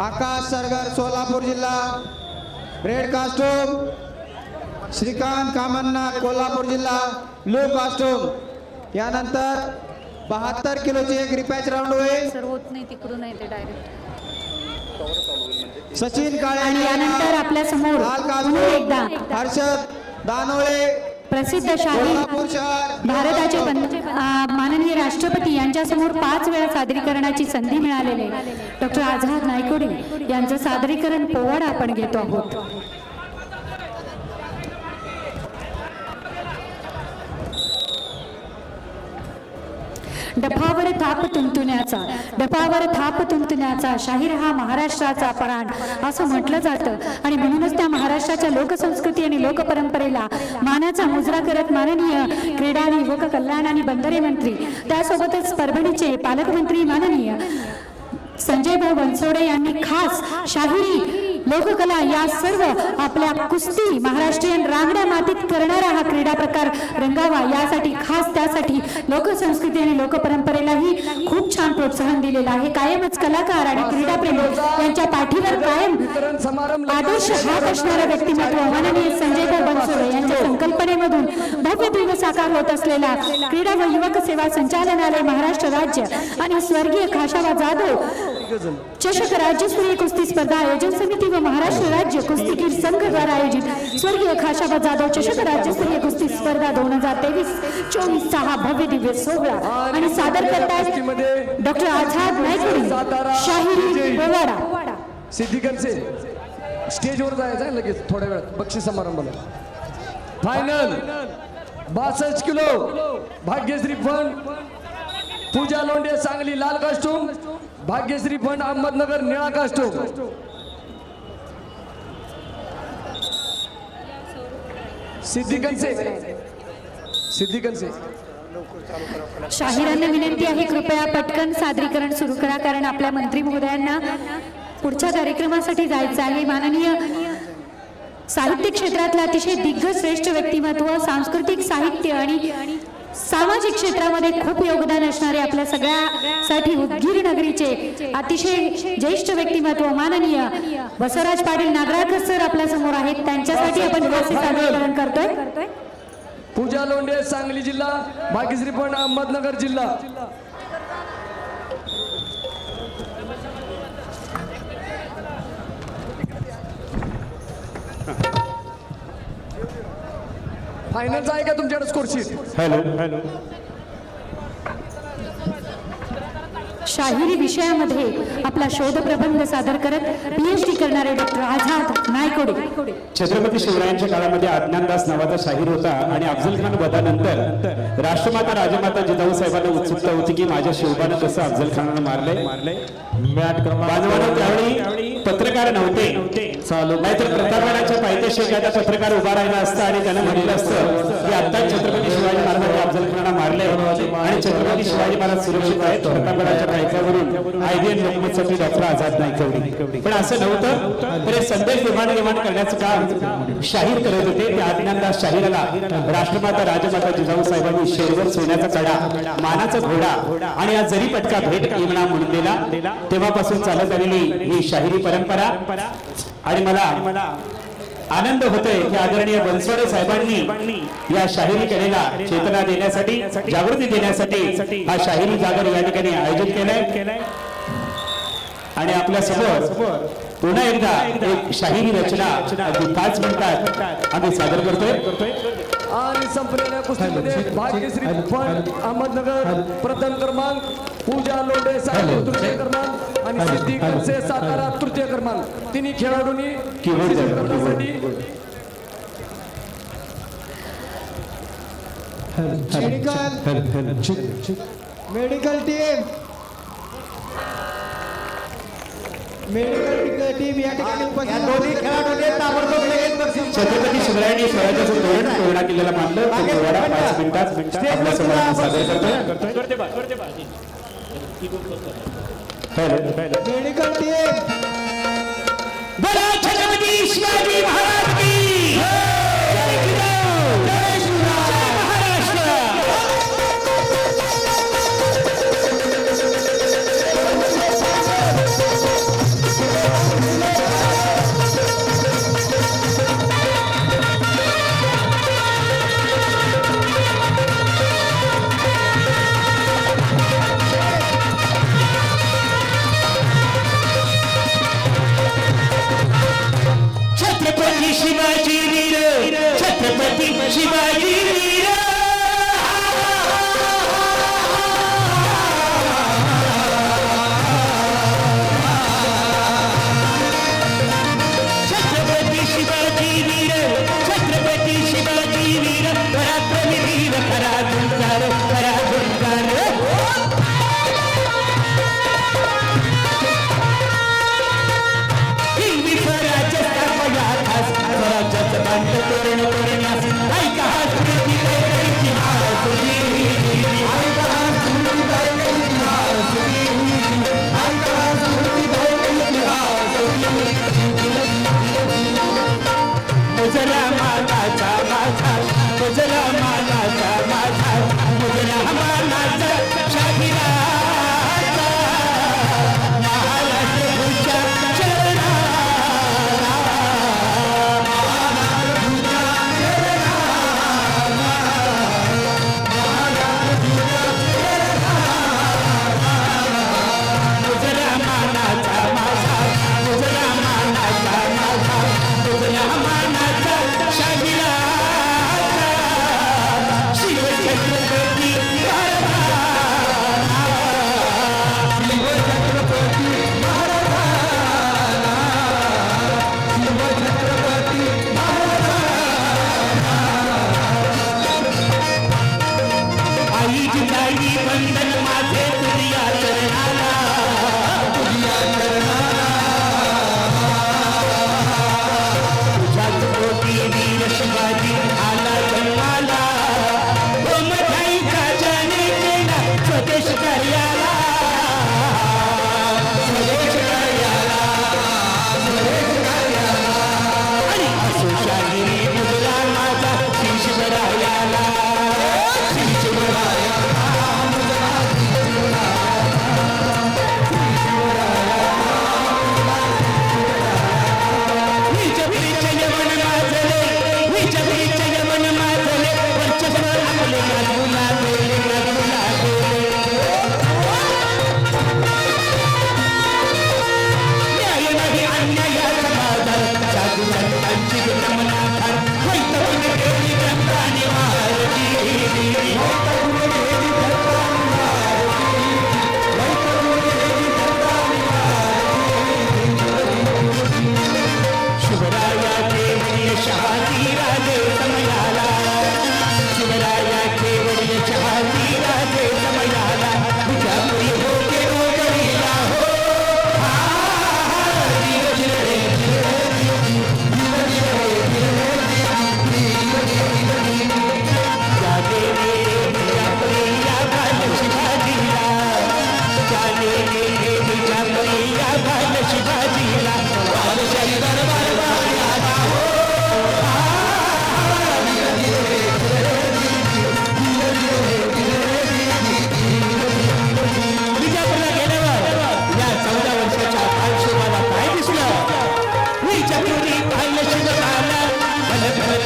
आकाश सरगर सोलापूर जिल्हा. Red costume Shrikant Kamanna Kolhapur जिल्हा. Blue costume यानंतर बहात्तर किलोची एक रिपॅच राऊंड होईल. सर होत नाही तिकडून आहे ते डायरेक्ट सचिन काळे आणि यानंतर आपल्यासमोर लाल कास्टूम एकदा. हर्षद दानोळे प्रसिद्ध शाही भारताचे माननीय राष्ट्रपती यांच्यासमोर पाच वेळा सादरीकरणाची संधी मिळालेले डॉक्टर आझाद नायकोडी यांचं सादरीकरण पोवाडा आपण घेतो आहोत. डफावर थाप तुंतुण्याचा डफावर थाप तुंतुण्याचा शाहीर हा महाराष्ट्राचा प्राण असं म्हटलं जातं. आणि म्हणूनच त्या महाराष्ट्राच्या लोकसंस्कृती आणि लोकपरंपरेला मानाचा मुजरा करत माननीय क्रीडा आणि युवक कल्याण आणि बंदरे मंत्री त्यासोबतच परभणीचे पालकमंत्री माननीय संजय भाऊ बनसोडे यांनी खास शाहिरी लोककला या सर्व आपल्या कुस्ती महाराष्ट्रीयन रांगड्या मातीत करणारा हा क्रीडा प्रकार रंगावा. यासाठी खास त्यासाठी लोकसंस्कृती आणि लोकपरंपरेलाही खूप छान प्रोत्साहन दिलेलं आहे. कायमच कलाकार आणि क्रीडाप्रेमी यांच्या पाठीवर कायम आदर्श हात असणारं व्यक्तिमत्व माननीय संजय भाऊ बनसोडे यांच्या संकल्पनेमधून भव्य दिव्य साकार होत असलेला क्रीडा व युवक सेवा संचालनालय महाराष्ट्र राज्य आणि स्वर्गीय खाशाबा जाधव चषक राज्यस्तरीय कुस्ती स्पर्धा आयोजन समिती व महाराष्ट्र राज्य कुस्तीगीर संघ द्वारा आयोजित स्वर्गीय खाशाबा जाधव चषक राज्यस्तरीय कुस्ती स्पर्धा दोन हजार तेवीस चोवीसचा हा भव्य दिव्य सोहळा. आणि सादर करतायत डॉक्टर आझाद नायकोडी शाहिरी पोवाडा सिद्धिकरचे स्टेजवर जायचं आहे लगेच थोड्या वेळात. बक्षीस समारंभाला. फायनल बासष्ट किलो. भाग्यश्री फंड. पूजा लोंढे सांगली लाल कास्टूम भाग्यश्री फंड अहमदनगर निळा कास्टूम सिद्धिकनसे सिद्धिकनसे शाहिरांना विनंती आहे कृपया पटकन सादरीकरण सुरू करा कारण आपल्या मंत्री महोदयांना पुढच्या कार्यक्रमासाठी जायचं आहे. माननीय साहित्य क्षेत्रातलं अतिशय दिग्गज श्रेष्ठ व्यक्तिमत्व सांस्कृतिक साहित्य आणि सामाजिक क्षेत्रामध्ये खूप योगदान असणारे आपल्या सगळ्यासाठी उदगीर नगरीचे अतिशय ज्येष्ठ व्यक्तिमत्व माननीय बसवराज पाटील नागराळकर सर आपल्यासमोर आहेत. त्यांच्यासाठी आपण खास सादरीकरण करतोय. पूजा लोंढे सांगली जिल्हा भाग्यश्री फंड अहमदनगर जिल्हा. फायनलचा आहे का तुमच्याकडे स्कोरशीट हॅलो हॅलो शाहिरी विषयामध्ये आपला शोध प्रबंध सादर करत पीएचडी करणारे डॉक्टर आझाद नायकोडे. छत्रपती शिवरायांच्या काळामध्ये अज्ञानदास नावाचा शाहीर होता आणि अफजल खान वधानंतर राष्ट्रमाता राजमाता जिजाऊ साहेबांना उत्सुकता होती की माझ्या शिवबानं कसं अफजल खानानं मारलंय. मारलंय. मॅट त्यावेळी पत्रकार नव्हते. चालू. नाहीतर प्रतापगडाच्या पायथ्याशी एखादा पत्रकार उभा राहिला असता आणि त्यानं म्हटलं असतं की आता छत्रपती शिवाजी महाराजांनी अफजल खानाला मारले आणि छत्रपती शिवाजी महाराज सुरक्षित आहेत प्रतापगडाच्या पायथ्यावरून आयबीएन लोकमतसाठी डॉक्टर आझाद नाही नाईकवडी पण असं नव्हतं. तर हे संदेश निर्माण निर्माण करण्याचं काम शाहीर करत होते. त्या आदिनांदा शाहिराला राष्ट्रमाता राजमाता जिजाऊ साहेबांनी शेरवर सोन्याचा कडा मानाचा घोडा आणि या जरी पटका भेट इमणा म्हणून दिला. तेव्हापासून चालत आलेली ही शाहिरी परंपरा. आणि मला आनंद होतोय की आदरणीय बनसोडे साहेबांनी या शाहिरी कलेला चेतना देण्यासाठी जागृती देण्यासाठी हा शाहिरी जागर या ठिकाणी आयोजित केलाय. आणि आपल्यासमोर पुन्हा एकदा एक शाहिरी रचना अगदी पाच मिनिटात आम्ही सादर करतोय. आणि संपलेल्या कुस्तीमध्ये भाग्यश्री फंड अहमदनगर प्रथम क्रमांक पूजा लोंढे सांगली तृतीय क्रमांक आणि सिद्धी कनसे सातारा तृतीय क्रमांक. तिन्ही खेळाडूंनी करण्यासाठी. Medical. Medical team. Medical team या ठिकाणी उपस्थित दोन्ही खेळाडूंनी ताबडतोब लगेच बक्षीस छत्रपती शिवरायांनी स्वराज्याचं धोरण कोरडा किल्ल्याला मानलं तो पाच मिनिटात आपल्या सादर करतोय. Hello medical team Chhatrapati Shivaji Maharaj! Shivaji गजला मालाचा बाजार गजला माला बंधन माझे